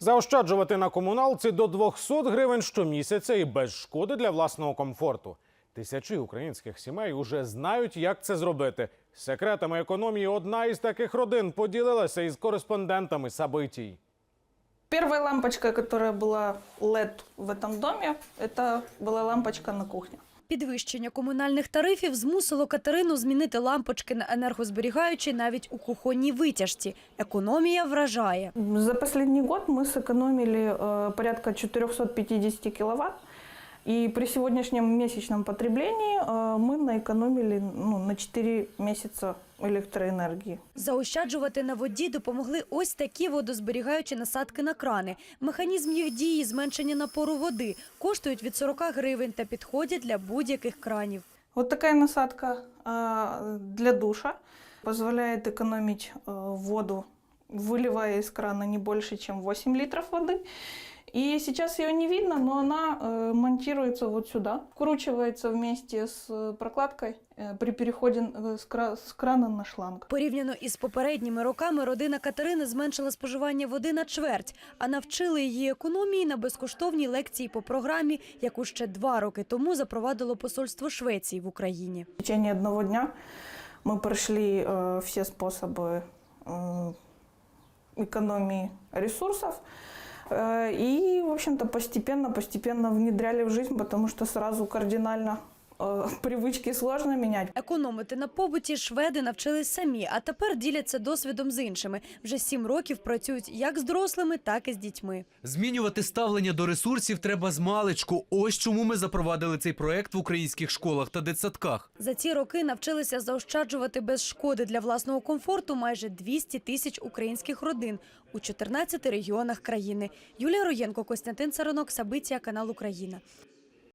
Заощаджувати на комуналці до 200 гривень щомісяця і без шкоди для власного комфорту. Тисячі українських сімей уже знають, як це зробити. Секретами економії одна із таких родин поділилася із кореспондентами Сабитій. Первая лампочка, которая была LED в этом доме, это была лампочка на кухне. Підвищення комунальних тарифів змусило Катерину змінити лампочки на енергозберігаючі навіть у кухонній витяжці. Економія вражає. За последний год мы сэкономили э, порядка 450 киловатт. И при сегодняшнем месячном потреблении э, мы наэкономили ну, на 4 месяца электроэнергии. Заощаджувати на воді допомогли ось такі водозберігаючі насадки на крани. Механізм їх дії зменшення напору води коштують від 40 гривень та підходять для будь-яких кранів. Вот такая насадка э, для душа позволяет экономить э, воду, выливая из крана не больше, чем 8 литров воды. И сейчас ее не видно, но она э, монтируется вот сюда, вкручивается вместе с э, прокладкой э, при переходе э, с, кра- с крана на шланг. Порівняно із попередніми роками родина Катерини зменшила споживання води на чверть, а навчили її економії на безкоштовній лекції по програмі, яку ще два роки тому запровадило посольство Швеції в Україні. В течение одного дня мы прошли э, все способы э, экономии ресурсов. Э, И, в общем-то, постепенно-постепенно внедряли в жизнь, потому что сразу кардинально привычки сложно менять. Економити на побуті шведи навчились самі, а тепер діляться досвідом з іншими. Вже сім років працюють як з дорослими, так і з дітьми. Змінювати ставлення до ресурсів треба з маличку. Ось чому ми запровадили цей проект в українських школах та дитсадках. За ці роки навчилися заощаджувати без шкоди для власного комфорту майже 200 тисяч українських родин у 14 регіонах країни. Юлія Роєнко, Костянтин Саранок, Сабиція, канал Україна.